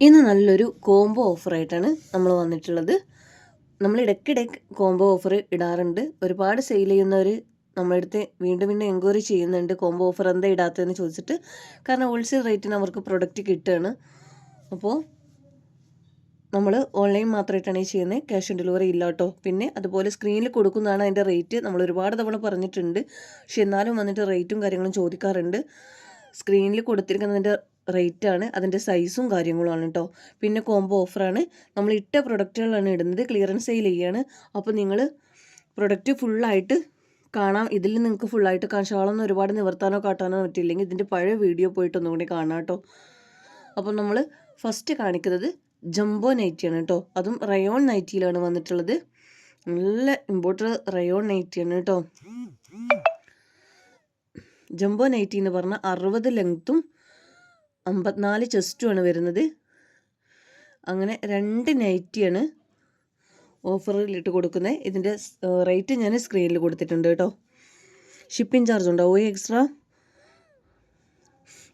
ഇന്ന് നല്ലൊരു കോംബോ ഓഫറായിട്ടാണ് നമ്മൾ വന്നിട്ടുള്ളത്. നമ്മൾ ഇടയ്ക്കിടയ്ക്ക് കോംബോ ഓഫർ ഇടാറുണ്ട്. ഒരുപാട് സെയിൽ ചെയ്യുന്നവർ നമ്മളടുത്ത് വീണ്ടും വീണ്ടും എൻക്വയറി ചെയ്യുന്നുണ്ട് കോംബോ ഓഫർ എന്താ ഇടാത്തതെന്ന് ചോദിച്ചിട്ട്. കാരണം ഹോൾസെയിൽ റേറ്റിന് അവർക്ക് പ്രൊഡക്റ്റ് കിട്ടുകയാണ്. അപ്പോൾ നമ്മൾ ഓൺലൈൻ മാത്രമായിട്ടാണ് ഈ ചെയ്യുന്നത്. ക്യാഷ് ഓൺ ഡെലിവറി ഇല്ല കേട്ടോ. പിന്നെ അതുപോലെ സ്ക്രീനിൽ കൊടുക്കുന്നതാണ് അതിന്റെ റേറ്റ് നമ്മൾ ഒരുപാട് തവണ പറഞ്ഞിട്ടുണ്ട്. പക്ഷെ എന്നാലും വന്നിട്ട് റേറ്റും കാര്യങ്ങളും ചോദിക്കാറുണ്ട്. സ്ക്രീനിൽ കൊടുത്തിരിക്കുന്നതിന്റെ റേറ്റാണ് അതിന്റെ സൈസും കാര്യങ്ങളുമാണ് കേട്ടോ പിന്നെ കോംബോ ഓഫറാണ് നമ്മൾ ഇട്ട പ്രൊഡക്റ്റുകളാണ് ഇടുന്നത്. ക്ലിയറൻസ് സെയിൽ ചെയ്യാണ്. അപ്പോൾ നിങ്ങൾ പ്രൊഡക്റ്റ് ഫുള്ളായിട്ട് കാണാം. ഇതിൽ നിങ്ങൾക്ക് ഫുള്ളായിട്ട് കാണാം. ഷാളൊന്നും ഒരുപാട് നിവർത്താനോ കാട്ടാനോ പറ്റില്ലെങ്കിൽ ഇതിന്റെ പഴയ വീഡിയോ പോയിട്ട് ഒന്നും കൂടി കാണാം കേട്ടോ അപ്പോൾ നമ്മൾ ഫസ്റ്റ് കാണിക്കുന്നത് ജംബോ നൈറ്റിയാണ് കേട്ടോ അതും റയോൺ നൈറ്റിയിലാണ് വന്നിട്ടുള്ളത്. നല്ല ഇമ്പോർട്ടന്റ് റയോൺ നൈറ്റിയാണ് കേട്ടോ ജംബോ നൈറ്റി എന്ന് പറഞ്ഞാൽ അറുപത് ലെങ്ത്തും അമ്പത്തിനാല് ചെസ്റ്റുമാണ് വരുന്നത്. അങ്ങനെ രണ്ട് നൈറ്റിയാണ് ഓഫറിലിട്ട് കൊടുക്കുന്നത്. ഇതിന്റെ റേറ്റ് ഞാൻ സ്ക്രീനിൽ കൊടുത്തിട്ടുണ്ട് കേട്ടോ. ഷിപ്പിംഗ് ചാർജ് ഉണ്ടാവും എക്സ്ട്രാ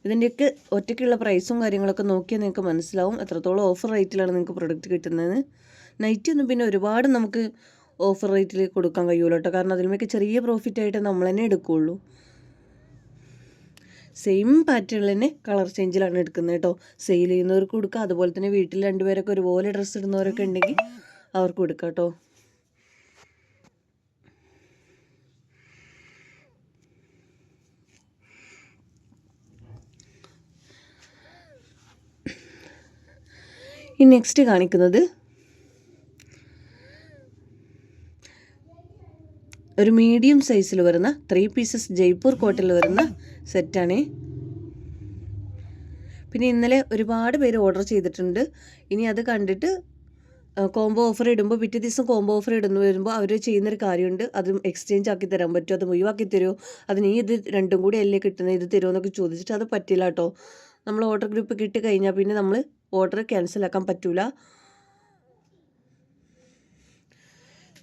ഇതിന്റെയൊക്കെ ഒറ്റയ്ക്കുള്ള പ്രൈസും കാര്യങ്ങളൊക്കെ നോക്കിയാൽ നിങ്ങൾക്ക് മനസ്സിലാവും. എത്രത്തോളം ഓഫർ റേറ്റിലാണ് നിങ്ങൾക്ക് പ്രൊഡക്റ്റ് കിട്ടുന്നത്. നൈറ്റി ഒന്നും പിന്നെ ഒരുപാട് നമുക്ക് ഓഫർ റേറ്റിൽ കൊടുക്കാൻ കഴിയുമല്ലോ കേട്ടോ. കാരണം അതിലുമൊക്കെ ചെറിയ പ്രോഫിറ്റായിട്ട് നമ്മൾ തന്നെ എടുക്കുകയുള്ളൂ. സെയിം പാറ്റേണിൽ തന്നെ കളർ ചേഞ്ചിലാണ് എടുക്കുന്നത് കേട്ടോ. സെയിൽ ചെയ്യുന്നവർക്ക് കൊടുക്കുക അതുപോലെ തന്നെ വീട്ടിൽ രണ്ടുപേരൊക്കെ ഒരുപോലെ ഡ്രസ്സ് ഇടുന്നവരൊക്കെ ഉണ്ടെങ്കിൽ അവർക്ക് കൊടുക്കാം കേട്ടോ. ഈ നെക്സ്റ്റ് കാണിക്കുന്നത് ഒരു മീഡിയം സൈസിൽ വരുന്ന ത്രീ പീസസ് ജയ്പൂർ കോട്ടിൽ വരുന്ന സെറ്റാണേ പിന്നെ ഇന്നലെ ഒരുപാട് പേര് ഓർഡർ ചെയ്തിട്ടുണ്ട്. ഇനി അത് കണ്ടിട്ട് കോംബോ ഓഫർ ഇടുമ്പോൾ പിറ്റേ ദിവസം കോംബോ ഓഫർ ഇടുന്നു വരുമ്പോൾ അവർ ചെയ്യുന്നൊരു കാര്യമുണ്ട്. അത് എക്സ്ചേഞ്ച് ആക്കി തരാൻ പറ്റുമോ? അത് ഒഴിവാക്കി തരുമോ? അതിന് ഈ ഇത് രണ്ടും കൂടി അല്ലേ കിട്ടുന്നത് ഇത് തരുമോ എന്നൊക്കെ ചോദിച്ചിട്ട് അത് പറ്റില്ല കേട്ടോ. നമ്മൾ ഓർഡർ ഗ്രൂപ്പ് കിട്ടി കഴിഞ്ഞാൽ പിന്നെ നമ്മൾ ഓർഡർ ക്യാൻസൽ ആക്കാൻ പറ്റൂല.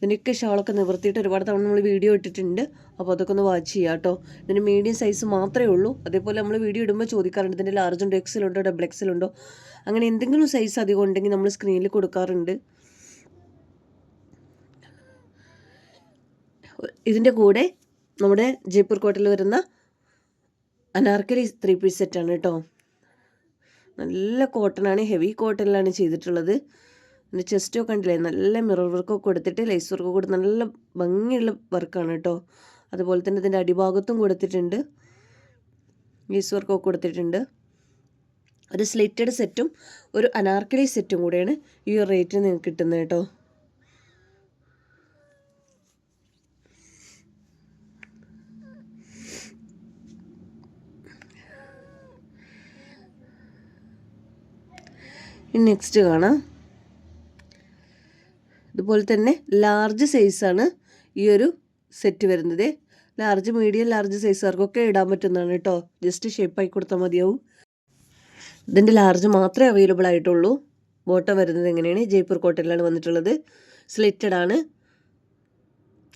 ഇതിന്റെയൊക്കെ ഷാളൊക്കെ നിവർത്തിയിട്ട് ഒരുപാട് തവണ നമ്മൾ വീഡിയോ ഇട്ടിട്ടുണ്ട്. അപ്പോൾ അതൊക്കെ ഒന്ന് വാച്ച് ചെയ്യാം കേട്ടോ ഇതിന് മീഡിയം സൈസ് മാത്രമേ ഉള്ളൂ. അതേപോലെ നമ്മൾ വീഡിയോ ഇടുമ്പോൾ ചോദിക്കാറുണ്ട് ഇതിന്റെ ലാർജ് ഉണ്ടോ ഉണ്ട് ഡബിൾ എക്സലുണ്ടോ അങ്ങനെ എന്തെങ്കിലും സൈസ് അധികം ഉണ്ടെങ്കിൽ നമ്മൾ സ്ക്രീനിൽ കൊടുക്കാറുണ്ട്. ഇതിന്റെ കൂടെ നമ്മുടെ ജയ്പൂർ കോട്ടയിൽ വരുന്ന അനാർക്കലി ത്രീ പീസ് സെറ്റാണ് കേട്ടോ നല്ല കോട്ടൺ ആണ് ഹെവി കോട്ടണിലാണ് ചെയ്തിട്ടുള്ളത്. പിന്നെ ചെസ്റ്റൊക്കെ കണ്ടില്ലേ? നല്ല മിറർ വർക്കൊക്കെ കൊടുത്തിട്ട് ലേസ് വർക്ക് കൊടുത്ത് നല്ല ഭംഗിയുള്ള വർക്കാണ് കേട്ടോ അതുപോലെ തന്നെ ഇതിന്റെ അടിഭാഗത്തും കൊടുത്തിട്ടുണ്ട്. ലേസ് വർക്കൊക്കെ കൊടുത്തിട്ടുണ്ട്. ഒരു സ്ലിറ്റഡ് സെറ്റും ഒരു അനാർക്കലി സെറ്റും കൂടെയാണ് ഈ ഒരു റേറ്റിന് നിങ്ങൾക്ക് കിട്ടുന്നത് കേട്ടോ നെക്സ്റ്റ് കാണാം. ഇതുപോലെ തന്നെ ലാർജ് സൈസാണ് ഈ ഒരു സെറ്റ് വരുന്നത്. ലാർജ് മീഡിയം ലാർജ് സൈസുകാർക്കൊക്കെ ഇടാൻ പറ്റുന്നതാണ് കേട്ടോ. ജസ്റ്റ് ഷേപ്പായി കൊടുത്താൽ മതിയാവും. ഇതിന്റെ ലാർജ് മാത്രമേ അവൈലബിൾ ആയിട്ടുള്ളൂ. ബോട്ടം വരുന്നത് എങ്ങനെയാണ്? ജയ്പൂർ കോട്ടയിലാണ് വന്നിട്ടുള്ളത്. സ്ലിറ്റഡ് ആണ്.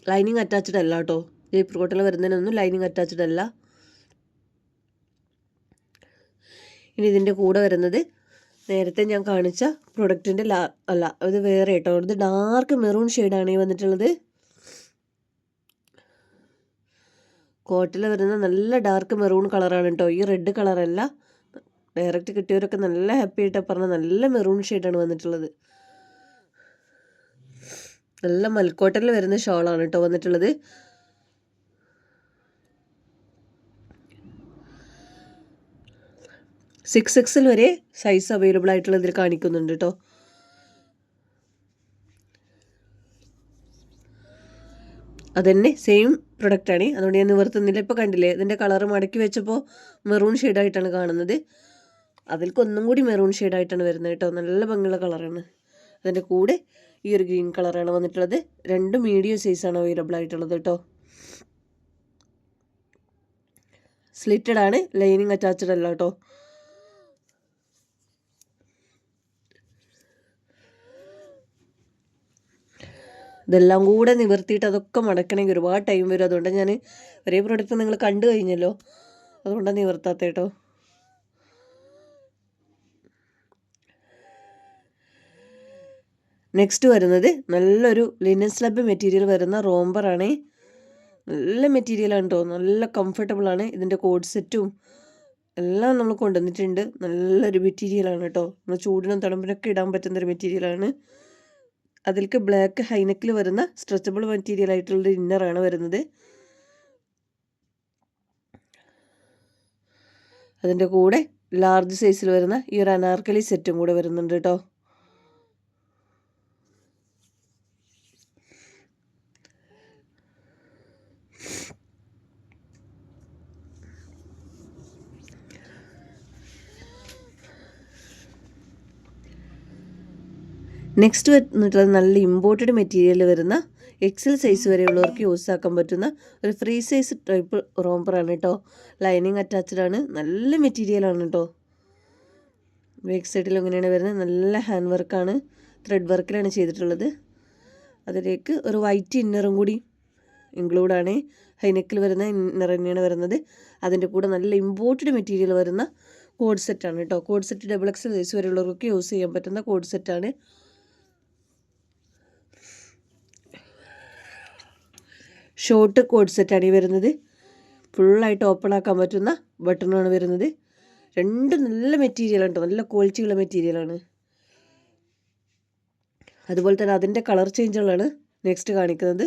ലൈനിങ് അറ്റാച്ച്ഡ് അല്ല കേട്ടോ. ജയ്പൂർ കോട്ടയിൽ വരുന്നതിനൊന്നും ലൈനിങ് അറ്റാച്ച്ഡ് അല്ല. ഇനി ഇതിന്റെ കൂടെ വരുന്നത് നേരത്തെ ഞാൻ കാണിച്ച പ്രൊഡക്റ്റിന്റെ ലാ അല്ല ഇത് വേറെ കേട്ടോ ഇത് ഡാർക്ക് മെറൂൺ ഷെയ്ഡാണ് ഈ വന്നിട്ടുള്ളത്. കോട്ടിൽ വരുന്ന നല്ല ഡാർക്ക് മെറൂൺ കളറാണ് കേട്ടോ ഈ റെഡ് കളറല്ല ഡയറക്റ്റ് കിട്ടിയവരൊക്കെ നല്ല ഹാപ്പി ആയിട്ട് പറഞ്ഞ നല്ല മെറൂൺ ഷെയ്ഡാണ് വന്നിട്ടുള്ളത്. നല്ല മൽക്കോട്ടൽ വരുന്ന ഷോളാണ് കേട്ടോ വന്നിട്ടുള്ളത്. സിക്സ് എക്സിൽ വരെ സൈസ് അവൈലബിൾ ആയിട്ടുള്ള ഇതിൽ കാണിക്കുന്നുണ്ട് കേട്ടോ അതന്നെ സെയിം പ്രൊഡക്റ്റാണ് അതുകൊണ്ട് ഞാൻ നിവർത്തുന്നില്ല. ഇപ്പോൾ കണ്ടില്ലേ ഇതിന്റെ കളർ മടക്കി വെച്ചപ്പോൾ മെറൂൺ ഷെയ്ഡായിട്ടാണ് കാണുന്നത്. അതിൽക്കൊന്നും കൂടി മെറൂൺ ഷെയ്ഡായിട്ടാണ് വരുന്നത് കേട്ടോ നല്ല ഭംഗിയുള്ള കളറാണ് അതിന്റെ കൂടെ ഈ ഒരു ഗ്രീൻ കളറാണ് വന്നിട്ടുള്ളത്. രണ്ട് മീഡിയം സൈസാണ് അവൈലബിൾ ആയിട്ടുള്ളത് കേട്ടോ സ്ലിറ്റഡ് ആണ് ലൈനിങ് അറ്റാച്ച്ഡ് അല്ല കേട്ടോ ഇതെല്ലാം കൂടെ നിവർത്തിയിട്ട് അതൊക്കെ മടക്കണമെങ്കിൽ ഒരുപാട് ടൈം വരും. അതുകൊണ്ട് ഞാൻ ഒരേ പ്രോഡക്റ്റ് നിങ്ങൾ കണ്ടു കഴിഞ്ഞല്ലോ. അതുകൊണ്ടാണ് നിവർത്താത്ത കേട്ടോ നെക്സ്റ്റ് വരുന്നത് നല്ലൊരു ലിനൻ സ്ലബ് മെറ്റീരിയൽ വരുന്ന റോംബറാണ് നല്ല മെറ്റീരിയലാണ് കേട്ടോ നല്ല കംഫർട്ടബിൾ ആണ്. ഇതിന്റെ കോഡ് സെറ്റും എല്ലാം നമ്മൾ കൊണ്ടുവന്നിട്ടുണ്ട്. നല്ലൊരു മെറ്റീരിയലാണ് കേട്ടോ നമ്മൾ ചൂടിനും തണുപ്പിനൊക്കെ ഇടാൻ പറ്റുന്നൊരു മെറ്റീരിയലാണ് അതിലേക്ക് ബ്ലാക്ക് ഹൈനെക്കിൽ വരുന്ന സ്ട്രെച്ചബിൾ മെറ്റീരിയൽ ആയിട്ടുള്ളൊരു ഇന്നറാണ് വരുന്നത്. അതിന്റെ കൂടെ ലാർജ് സൈസിൽ വരുന്ന ഈ ഒരു അനാർക്കലി സെറ്റും കൂടെ വരുന്നുണ്ട് കേട്ടോ നെക്സ്റ്റ് വന്നിട്ടുള്ളത് നല്ല ഇമ്പോർട്ടഡ് മെറ്റീരിയൽ വരുന്ന എക്സൽ സൈസ് വരെയുള്ളവർക്ക് യൂസ് ആക്കാൻ പറ്റുന്ന ഒരു ഫ്രീ സൈസ് ടൈപ്പ് റോംബറാണ് കേട്ടോ ലൈനിങ് അറ്റാച്ച്ഡ് ആണ്. നല്ല മെറ്റീരിയലാണ് കേട്ടോ ബാക്ക് സൈഡിൽ എങ്ങനെയാണ് വരുന്നത്. നല്ല ഹാൻഡ് വർക്കാണ് ത്രെഡ് വർക്കിലാണ് ചെയ്തിട്ടുള്ളത്. അതിലേക്ക് ഒരു വൈറ്റ് ഇന്നറും കൂടി ഇൻക്ലൂഡാണ് ഹൈനെക്കിൽ വരുന്ന ഇന്നർ തന്നെയാണ് വരുന്നത്. അതിന്റെ കൂടെ നല്ല ഇമ്പോർട്ടഡ് മെറ്റീരിയൽ വരുന്ന കോഡ് സെറ്റാണ് കേട്ടോ coord set double X size വരെയുള്ളവർക്ക് use ചെയ്യാൻ പറ്റുന്ന കോഡ് സെറ്റാണ് ഷോർട്ട് കോഡ് സെറ്റാണ് ഈ വരുന്നത്. ഫുള്ളായിട്ട് ഓപ്പൺ ആക്കാൻ പറ്റുന്ന ബട്ടണാണ് വരുന്നത്. രണ്ട് നല്ല മെറ്റീരിയലാണ് കേട്ടോ നല്ല ക്വാളിറ്റിയുള്ള മെറ്റീരിയലാണ് അതുപോലെ തന്നെ അതിന്റെ കളർ ചേഞ്ചുകളാണ് നെക്സ്റ്റ് കാണിക്കുന്നത്.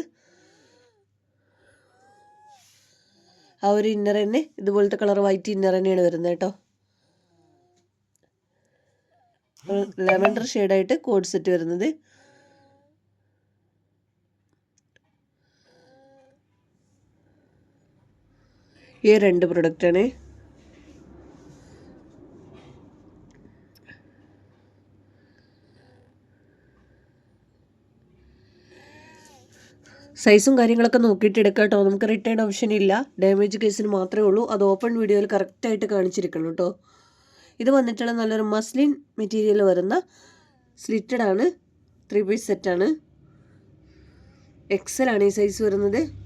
ആ ഒരു ഇന്നർ തന്നെ ഇതുപോലത്തെ കളർ വൈറ്റ് ഇന്നർ തന്നെയാണ് വരുന്നത് കേട്ടോ. ലെവൻഡർ ഷെയ്ഡായിട്ട് കോഡ് സെറ്റ് വരുന്നത്. ഈ രണ്ട് പ്രൊഡക്റ്റാണ് സൈസും കാര്യങ്ങളൊക്കെ നോക്കിയിട്ട് എടുക്കാം കേട്ടോ. നമുക്ക് റിട്ടേൺ ഓപ്ഷൻ ഇല്ല. ഡാമേജ് കേസിന് മാത്രമേ ഉള്ളൂ. അത് ഓപ്പൺ വീഡിയോയിൽ കറക്റ്റായിട്ട് കാണിച്ചിരിക്കണം കേട്ടോ. ഇത് വന്നിട്ടുള്ള നല്ലൊരു മസ്ലിൻ മെറ്റീരിയൽ വരുന്ന സ്ലിറ്റഡ് ആണ്. ത്രീ പീസ് സെറ്റാണ് ആണ്. ഈ സൈസ് വരുന്നത്.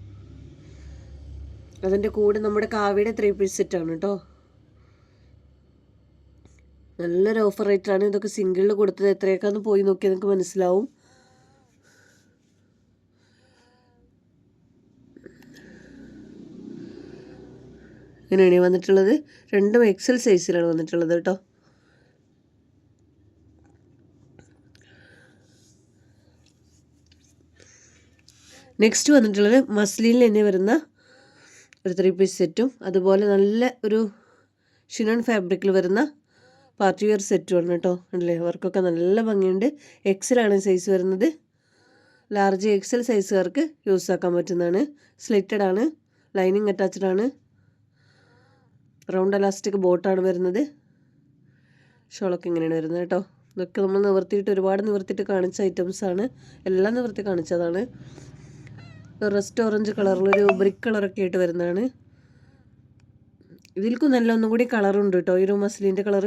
അതിന്റെ കൂടെ നമ്മുടെ കാവ്യയുടെ ത്രീ പീസ് സെറ്റാണ് കേട്ടോ നല്ലൊരു ഓഫർ റേറ്റാണ് ഇതൊക്കെ സിംഗിളിൽ കൊടുത്തത് എത്രയൊക്കെയാണെന്ന് പോയി നോക്കിയാൽ നിങ്ങൾക്ക് മനസ്സിലാവും. ഇങ്ങനെയാണ് വന്നിട്ടുള്ളത്. രണ്ടും എക്സൽ സൈസിലാണ് വന്നിട്ടുള്ളത് കേട്ടോ നെക്സ്റ്റ് വന്നിട്ടുള്ളത് മസ്ലിനിൽ തന്നെ വരുന്ന ഒരു ത്രീ പീസ് സെറ്റും അതുപോലെ നല്ല ഒരു ഷിനൺ ഫാബ്രിക്കിൽ വരുന്ന പാർട്ടി വെയർ സെറ്റുമാണ് കേട്ടോ. അല്ലേ വർക്കൊക്കെ നല്ല ഭംഗിയുണ്ട്. എക്സലാണ് സൈസ് വരുന്നത്. ലാർജ് എക്സൽ സൈസുകാർക്ക് യൂസ് ആക്കാൻ പറ്റുന്നതാണ്. സ്ലിറ്റഡ് ആണ്. ലൈനിങ് അറ്റാച്ച്ഡ് ആണ്. റൗണ്ട് അലാസ്റ്റിക് ബോട്ടാണ് വരുന്നത്. ഷോളൊക്കെ ഇങ്ങനെയാണ് വരുന്നത് കേട്ടോ. ഇതൊക്കെ നമ്മൾ നിവർത്തിയിട്ട് ഒരുപാട് നിവർത്തിയിട്ട് കാണിച്ച ഐറ്റംസാണ് എല്ലാം നിവർത്തി കാണിച്ചതാണ്. റെസ്റ്റ് ഓറഞ്ച് കളറിലൊരു ബ്രിക്ക് കളറൊക്കെ ആയിട്ട് വരുന്നതാണ്. ഇതിൽക്കും നല്ല ഒന്നും കൂടി കളറുണ്ട് കേട്ടോ ഈ ഒരു മസ്ലിന്റെ കളർ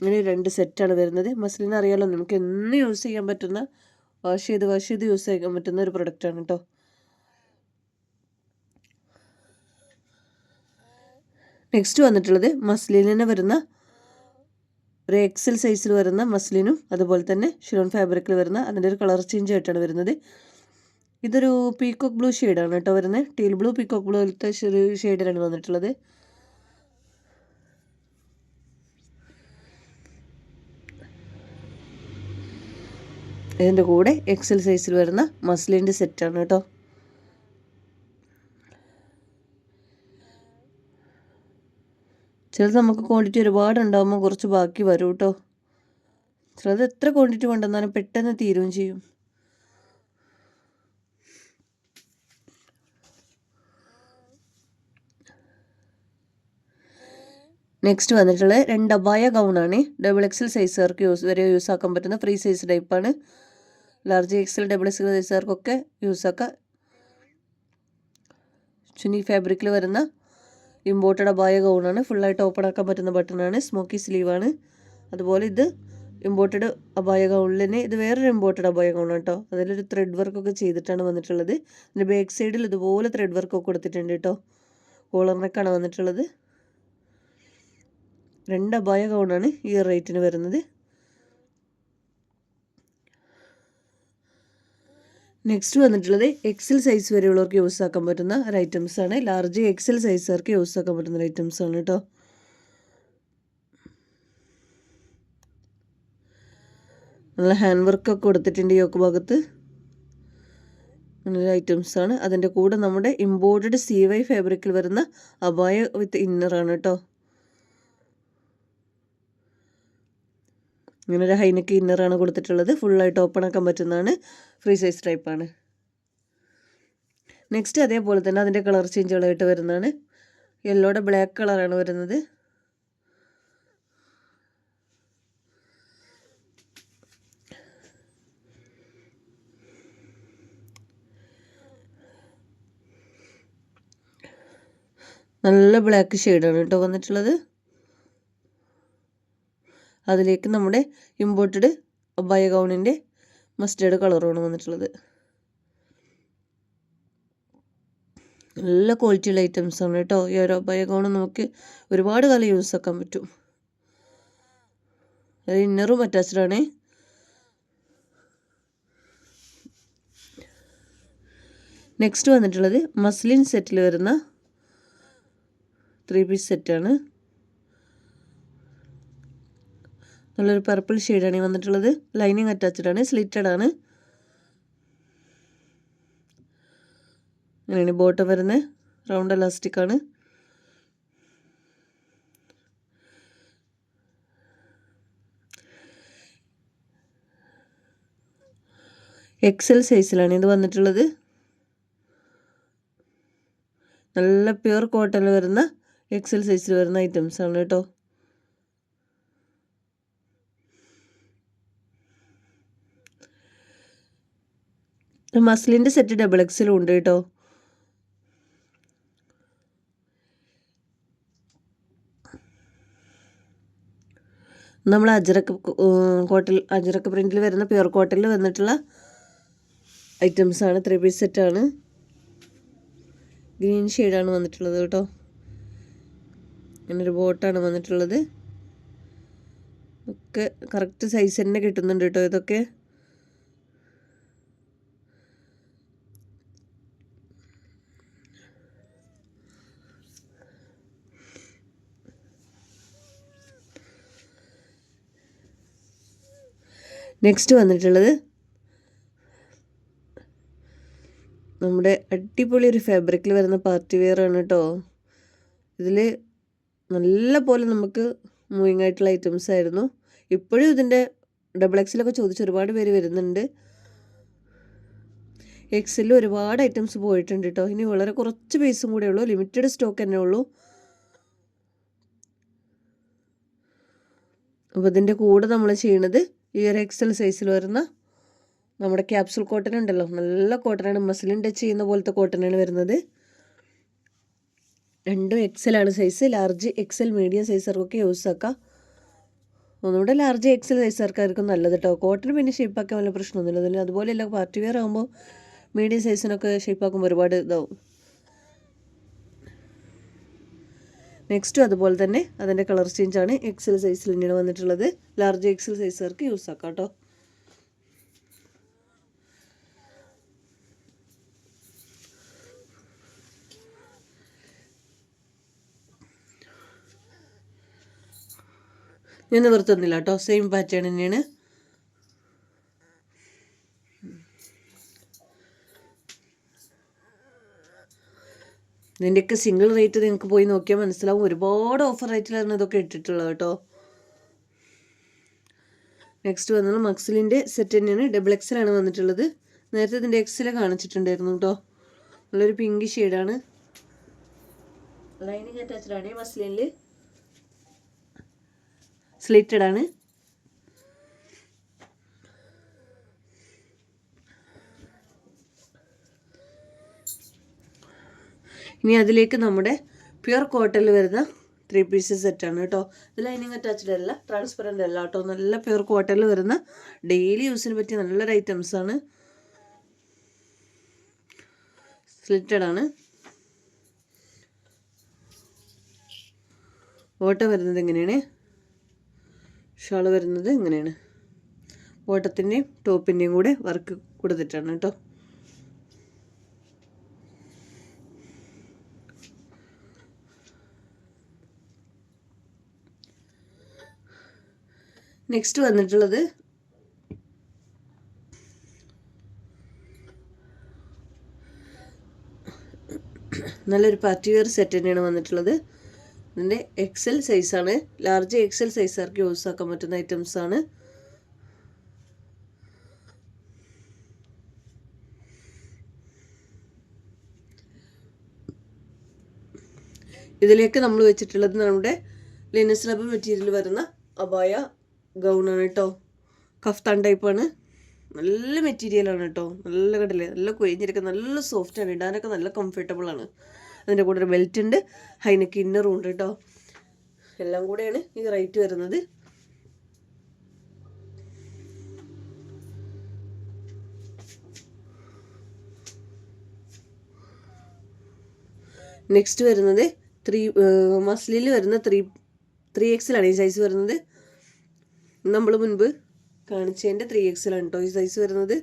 ഇങ്ങനെ രണ്ട് സെറ്റാണ് വരുന്നത്. മസ്ലിൻ അറിയാലോ നമുക്ക് എന്ന് യൂസ് ചെയ്യാൻ പറ്റുന്ന വാഷ് ചെയ്ത് വാഷ് ചെയ്ത് യൂസ് ചെയ്യാൻ പറ്റുന്ന ഒരു പ്രൊഡക്റ്റാണ് കേട്ടോ നെക്സ്റ്റ് വന്നിട്ടുള്ളത് മസ്ലിനെ വരുന്ന ഒരു എക്സൽ സൈസിൽ വരുന്ന മസ്ലിനും അതുപോലെ തന്നെ ഷിലോൺ ഫാബ്രിക്കിൽ വരുന്ന അതിന്റെ ഒരു കളർ ചേഞ്ച് ആയിട്ടാണ് വരുന്നത്. ഇതൊരു പീക്കോക്ക് ബ്ലൂ ഷെയ്ഡാണ് കേട്ടോ വരുന്നത് ടീൽ ബ്ലൂ പീക്കോക്ക് ബ്ലൂ പോലത്തെ ഷെയ്ഡിലാണ് വന്നിട്ടുള്ളത്. ഇതിന്റെ കൂടെ എക്സൽ സൈസിൽ വരുന്ന മസ്ലിന്റെ സെറ്റാണ് കേട്ടോ. ചിലത് നമുക്ക് ക്വാണ്ടിറ്റി ഒരുപാട് ഉണ്ടാകുമ്പോൾ കുറച്ച് ബാക്കി വരും കേട്ടോ. ചിലത് എത്ര ക്വാണ്ടിറ്റി കൊണ്ടുവന്നാലും പെട്ടെന്ന് തീരുകയും ചെയ്യും. നെക്സ്റ്റ് വന്നിട്ടുള്ളത് രണ്ട് അബായ ഗൗണാണ് ഡബിൾ എക്സൽ സൈസുകാർക്ക് യൂസ് വരെ യൂസ് ആക്കാൻ പറ്റുന്ന ഫ്രീ സൈസ് ടൈപ്പാണ് ലാർജ് എക്സൽ ഡബിൾ എക്സൽ സൈസുകാർക്കൊക്കെ യൂസ് ആക്കാം. ചുനി ഫാബ്രിക്കിൽ വരുന്ന ഇമ്പോർട്ടഡ് അബായ ഗൗണാണ് ഫുള്ളായിട്ട് ഓപ്പൺ ആക്കാൻ പറ്റുന്ന ബട്ടണാണ് സ്മോക്കി സ്ലീവ് ആണ്. അതുപോലെ ഇത് ഇമ്പോർട്ടഡ് അബായ ഗൗണിൽ തന്നെ ഇത് വേറൊരു ഇമ്പോർട്ടഡ് അബായ ഗൗൺ കേട്ടോ അതിലൊരു ത്രെഡ് വർക്കൊക്കെ ചെയ്തിട്ടാണ് വന്നിട്ടുള്ളത്. ഇതിന്റെ ബാക്ക് സൈഡിൽ ഇതുപോലെ ത്രെഡ് വർക്കൊക്കെ കൊടുത്തിട്ടുണ്ട് കേട്ടോ കോളറിനൊക്കെയാണ് വന്നിട്ടുള്ളത്. രണ്ട് അബായ ഗൗണാണ് ഈ റേറ്റിന് വരുന്നത്. നെക്സ്റ്റ് വന്നിട്ടുള്ളത് എക്സൽ സൈസ് വരെയുള്ളവർക്ക് യൂസ് ആക്കാൻ പറ്റുന്ന ഒരു ഐറ്റംസ് ആണ്. ലാർജ് എക്സൽ സൈസുകാർക്ക് യൂസ് ആക്കാൻ പറ്റുന്ന ഒരു ഐറ്റംസ് ആണ് കേട്ടോ നല്ല ഹാൻഡ് വർക്കൊക്കെ കൊടുത്തിട്ടുണ്ട് ഈ ഒക്കെ ഭാഗത്ത്. അങ്ങനൊരു ഐറ്റംസ് ആണ്. അതിന്റെ കൂടെ നമ്മുടെ ഇമ്പോർട്ടഡ് സി വൈ ഫാബ്രിക്കിൽ വരുന്ന അബായ വിത്ത് ഇന്നറാണ് കേട്ടോ ഇങ്ങനെ ഒരു ഹൈനക്ക് ഇന്നറാണ് കൊടുത്തിട്ടുള്ളത്. ഫുള്ളായിട്ട് ഓപ്പൺ ആക്കാൻ പറ്റുന്നതാണ്. ഫ്രീ സൈസ് ടൈപ്പാണ്. നെക്സ്റ്റ് അതേപോലെ തന്നെ അതിന്റെ കളർ ചേഞ്ചുകളായിട്ട് വരുന്നതാണ്. യെല്ലോയുടെ ബ്ലാക്ക് കളറാണ് വരുന്നത്. നല്ല ബ്ലാക്ക് ഷെയ്ഡാണ് കേട്ടോ വന്നിട്ടുള്ളത്. അതിലേക്ക് നമ്മുടെ ഇമ്പോർട്ടഡ് അബായ ഗൗണിന്റെ മസ്റ്റേർഡ് കളറാണ് വന്നിട്ടുള്ളത്. നല്ല ക്വാളിറ്റിയുള്ള ആണ് കേട്ടോ. ഈ ഒരു അബായ ഗൗൺ നമുക്ക് ഒരുപാട് കാലം യൂസ് ആക്കാൻ പറ്റും. അത് ഇന്നറും അറ്റാച്ച്ഡ് ആണ്. നെക്സ്റ്റ് വന്നിട്ടുള്ളത് മസ്ലിൻ സെറ്റിൽ വരുന്ന ത്രീ പീസ് സെറ്റാണ് നല്ലൊരു പർപ്പിൾ ഷെയ്ഡാണ് ഈ വന്നിട്ടുള്ളത്. ലൈനിങ് അറ്റാച്ച്ഡ് ആണ് സ്ലിറ്റഡ് ആണ്. അങ്ങനെയാണ് ബോട്ടം വരുന്നത് റൗണ്ട് എലാസ്റ്റിക് ആണ്. എക്സൽ സൈസിലാണ് ഇത് വന്നിട്ടുള്ളത്. നല്ല പ്യുർ കോട്ടണിൽ വരുന്ന എക്സൽ സൈസിൽ വരുന്ന ഐറ്റംസ് ആണ് കേട്ടോ. മസ്ലിന്റെ സെറ്റ് ഡബിൾ എക്സിലും ഉണ്ട് കേട്ടോ. നമ്മൾ അജറക്ക് കോട്ടിൽ അജറക്ക് പ്രിന്റിൽ വരുന്ന പ്യുർ കോട്ടലിൽ വന്നിട്ടുള്ള ഐറ്റംസാണ് ത്രീ പീസ് സെറ്റാണ് ഗ്രീൻ ഷെയ്ഡാണ് വന്നിട്ടുള്ളത് കേട്ടോ. ഇങ്ങനൊരു ബോട്ടാണ് വന്നിട്ടുള്ളത്. ഒക്കെ കറക്റ്റ് സൈസ് തന്നെ കിട്ടുന്നുണ്ട് കേട്ടോ ഇതൊക്കെ. നെക്സ്റ്റ് വന്നിട്ടുള്ളത് നമ്മുടെ അടിപൊളി ഒരു ഫാബ്രിക്കിൽ വരുന്ന പാർട്ടി വെയർ ആണ് കേട്ടോ ഇതിൽ നല്ല പോലെ നമുക്ക് മൂവിങ് ആയിട്ടുള്ള ഐറ്റംസ് ആയിരുന്നു. ഇപ്പോഴും ഇതിന്റെ ഡബിൾ എക്സിലൊക്കെ ചോദിച്ച് ഒരുപാട് പേര് വരുന്നുണ്ട്. എക്സിൽ ഒരുപാട് ഐറ്റംസ് പോയിട്ടുണ്ട് കേട്ടോ ഇനി വളരെ കുറച്ച് പീസും കൂടെ ഉള്ളൂ. ലിമിറ്റഡ് സ്റ്റോക്ക് തന്നെ ഉള്ളൂ. അപ്പോൾ ഇതിന്റെ കൂടെ നമ്മൾ ചെയ്യണത് ഈ ഒരു എക്സൽ സൈസിൽ വരുന്ന നമ്മുടെ ക്യാപ്സുൾ കോട്ടൺ ഉണ്ടല്ലോ. നല്ല കോട്ടനാണ് മസിലിൻ ടച്ച് ചെയ്യുന്ന പോലത്തെ കോട്ടനാണ് വരുന്നത്. രണ്ടും എക്സലാണ് സൈസ് ലാർജ് എക്സൽ മീഡിയം സൈസർക്കൊക്കെ യൂസ് ആക്കാം. ഒന്നുകൂടെ ലാർജ് എക്സൽ സൈസർക്കാർക്കും നല്ലത് കേട്ടോ കോട്ടൺ പിന്നെ ഷേപ്പാക്കാൻ വല്ല പ്രശ്നമൊന്നുമില്ല. അതുപോലെയല്ല പാർട്ടി വെയർ ആകുമ്പോൾ മീഡിയം സൈസിനൊക്കെ ഷേപ്പാക്കുമ്പോൾ ഒരുപാട് ഇതാവും. നെക്സ്റ്റും അതുപോലെ തന്നെ അതിന്റെ കളർ ചേഞ്ചാണ് എക്സൽ സൈസിൽ തന്നെയാണ് വന്നിട്ടുള്ളത്. ലാർജ് എക്സൽ സൈസുകാർക്ക് യൂസ് ആക്കാം കേട്ടോ ഞാൻ നിവർത്തുന്നില്ല കേട്ടോ സെയിം പാറ്റേൺ തന്നെയാണ് ഇതിന്റെയൊക്കെ സിംഗിൾ റേറ്റ് നിങ്ങൾക്ക് പോയി നോക്കിയാൽ മനസ്സിലാവും. ഒരുപാട് ഓഫർ റേറ്റിലാണ് ഇതൊക്കെ ഇട്ടിട്ടുള്ളത് കേട്ടോ. നെക്സ്റ്റ് വന്നത് മക്സിലിന്റെ സെറ്റ് തന്നെയാണ്. ഡബിൾ എക്സലാണ് വന്നിട്ടുള്ളത്. നേരത്തെ ഇതിന്റെ എക്സിൽ കാണിച്ചിട്ടുണ്ടായിരുന്നു കേട്ടോ. നല്ലൊരു പിങ്ക് ഷെയ്ഡാണ് ലൈനിങ് അറ്റാച്ച്ഡാണ് മസ്ലിനിൽ സ്ലിറ്റഡ് ആണ്. ഇനി അതിലേക്ക് നമ്മുടെ പ്യുർ കോട്ടണിൽ വരുന്ന ത്രീ പീസസ് സെറ്റാണ് കേട്ടോ. ഇത് ലൈനിങ് അറ്റാച്ച്ഡ് അല്ല ട്രാൻസ്പെറന്റ് അല്ല കേട്ടോ. നല്ല പ്യുർ കോട്ടണിൽ വരുന്ന ഡെയിലി യൂസിന് പറ്റിയ നല്ലൊരു ഐറ്റംസ് ആണ്. സ്ലിറ്റഡ് ആണ്. ഓട്ട വരുന്നത് എങ്ങനെയാണ്? ഷാൾ വരുന്നത് ഇങ്ങനെയാണ് ഓട്ടത്തിന്റെയും ടോപ്പിന്റെയും കൂടെ വർക്ക് കൊടുത്തിട്ടാണ് കേട്ടോ. നെക്സ്റ്റ് വന്നിട്ടുള്ളത്. നല്ലൊരു പാർട്ടി വെയർ സെറ്റ് തന്നെയാണ് വന്നിട്ടുള്ളത്. ഇതിന്റെ എക്സൽ സൈസാണ് ലാർജ് എക്സൽ സൈസാർക്ക് യൂസ് ആക്കാൻ പറ്റുന്ന ഐറ്റംസ് ആണ്. ഇതിലേക്ക് നമ്മൾ വെച്ചിട്ടുള്ളത് നമ്മുടെ ലിനസ് ലബ് മെറ്റീരിയൽ വരുന്ന അബായ ഗൗണാണ് കേട്ടോ. കഫ്താൻ ടൈപ്പാണ് നല്ല മെറ്റീരിയലാണ് കേട്ടോ. നല്ല കണ്ടില്ലേ? നല്ല കൊഴിഞ്ഞിരിക്കുക നല്ല സോഫ്റ്റാണ് ഇടാനൊക്കെ നല്ല കംഫർട്ടബിൾ ആണ്. അതിന്റെ കൂടെ ഒരു ബെൽറ്റ് ഉണ്ട്. അതിനൊക്കെ ഇന്നറും ഉണ്ട് കേട്ടോ. എല്ലാം കൂടെയാണ് ഈ റേറ്റ് വരുന്നത്. നെക്സ്റ്റ് വരുന്നത് ത്രീ മസ്ലിൽ വരുന്ന ത്രീ ത്രീ എക്സിലാണ് ഈ സൈസ് വരുന്നത്. നമ്മൾ മുൻപ് കാണിച്ചതിന്റെ ത്രീ എക്സിലാണ് കേട്ടോ ഈ സൈസ് വരുന്നത്.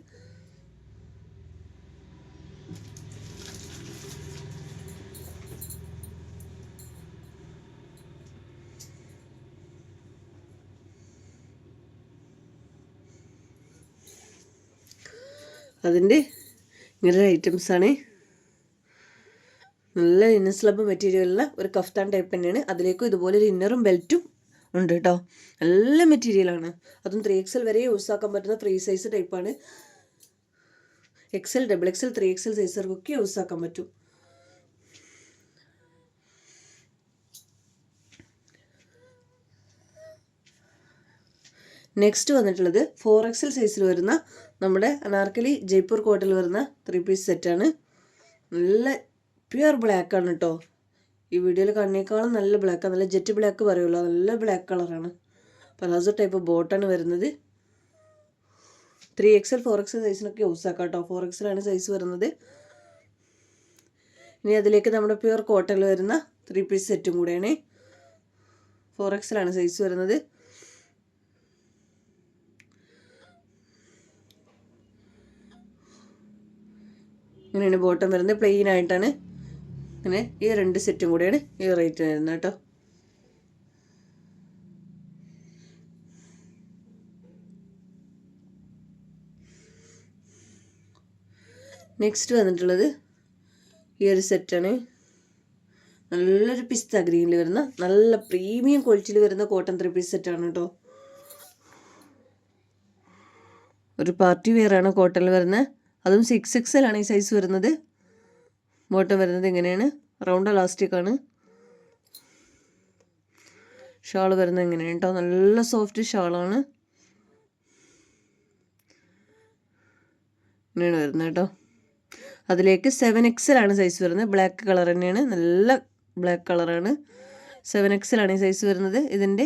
അതിന്റെ ഐറ്റംസ് ആണ്. നല്ല ഇന്നർ സ്ലബ് മെറ്റീരിയലുള്ള ഒരു കഫ്താൻ ടൈപ്പ് തന്നെയാണ്. അതിലേക്കും ഇതുപോലെ ഒരു ഇന്നറും ബെൽറ്റും ഉണ്ട് കേട്ടോ നല്ല മെറ്റീരിയലാണ് അതും ത്രീ എക്സൽ വരെ യൂസ് ആക്കാൻ പറ്റുന്ന ഫ്രീ സൈസ് ടൈപ്പാണ് XL double XL three XL സൈസുകൾക്കൊക്കെ use ആക്കാൻ പറ്റും. നെക്സ്റ്റ് വന്നിട്ടുള്ളത് ഫോർ എക്സൽ സൈസിൽ വരുന്ന നമ്മുടെ അനാർക്കലി ജയ്പൂർ കോട്ടിൽ വരുന്ന ത്രീ പീസ് സെറ്റാണ് നല്ല പ്യുവർ ബ്ലാക്ക് ആണ് കേട്ടോ ഈ വീഡിയോയിൽ കണ്ണേക്കാളും നല്ല ബ്ലാക്കാണ് നല്ല ജെറ്റ് ബ്ലാക്ക് പറയുമല്ലോ നല്ല ബ്ലാക്ക് കളറാണ് പലാസോ ടൈപ്പ് ബോട്ടാണ് വരുന്നത്. ത്രീ എക്സൽ ഫോർ എക്സൽ സൈസിനൊക്കെ യൂസ് ആക്കാം കേട്ടോ. ഫോർ എക്സലാണ് സൈസ് വരുന്നത്. ഇനി അതിലേക്ക് നമ്മുടെ പ്യുവർ കോട്ടണിൽ വരുന്ന ത്രീ പീസ് സെറ്റും കൂടെയാണ്. ഫോർ എക്സലാണ് സൈസ് വരുന്നത്. ഇങ്ങനെയാണ് ബോട്ടം വരുന്നത്. പ്ലെയിൻ ആയിട്ടാണ്. അങ്ങനെ ഈ രണ്ട് സെറ്റും കൂടിയാണ് ഈ റേറ്റ് വരുന്നത് കേട്ടോ. നെക്സ്റ്റ് വന്നിട്ടുള്ളത് ഈ ഒരു സെറ്റാണ്. നല്ലൊരു പിസ്ത ഗ്രീനിൽ വരുന്ന നല്ല പ്രീമിയം ക്വാളിറ്റിയിൽ വരുന്ന കോട്ടൺ ത്രീ പീസ് സെറ്റാണ് കേട്ടോ. ഒരു പാർട്ടി വെയറാണ് കോട്ടണിൽ വരുന്നത്. അതും സിക്സ് എക്സലാണ് ഈ സൈസ് വരുന്നത്. ബോട്ടം വരുന്നത് ഇങ്ങനെയാണ് റൗണ്ട് ഇലാസ്റ്റിക് ആണ്. ഷാൾ വരുന്നത് ഇങ്ങനെയാണ് കേട്ടോ നല്ല സോഫ്റ്റ് ഷാളാണ് ഇങ്ങനെയാണ് വരുന്നത് കേട്ടോ അതിലേക്ക് സെവൻ എക്സലാണ് സൈസ് വരുന്നത്. ബ്ലാക്ക് കളർ തന്നെയാണ്. നല്ല ബ്ലാക്ക് കളറാണ് സെവൻ എക്സലാണ് ഈ സൈസ് വരുന്നത്. ഇതിന്റെ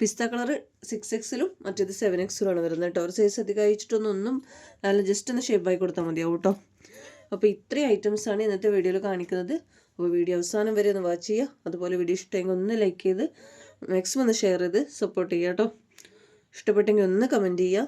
പിസ്ത കളർ സിക്സ് എക്സിലും മറ്റേത് സെവൻ എക്സിലുമാണ് വരുന്നത് കേട്ടോ ഒരു സൈസ് അധികം അയച്ചിട്ടൊന്നും ഒന്നും നല്ല ജസ്റ്റ് ഒന്ന് ആയി കൊടുത്താൽ മതിയാവും കേട്ടോ അപ്പോൾ ഇത്രയും ഐറ്റംസാണ് ഇന്നത്തെ വീഡിയോയിൽ കാണിക്കുന്നത്. അപ്പോൾ വീഡിയോ അവസാനം വരെ ഒന്ന് വാച്ച് ചെയ്യുക. അതുപോലെ വീഡിയോ ഇഷ്ടമെങ്കിൽ ഒന്ന് ലൈക്ക് ചെയ്ത് മാക്സിമം ഒന്ന് ഷെയർ ചെയ്ത് സപ്പോർട്ട് ചെയ്യുക കേട്ടോ ഇഷ്ടപ്പെട്ടെങ്കിൽ ഒന്ന് കമന്റ് ചെയ്യുക.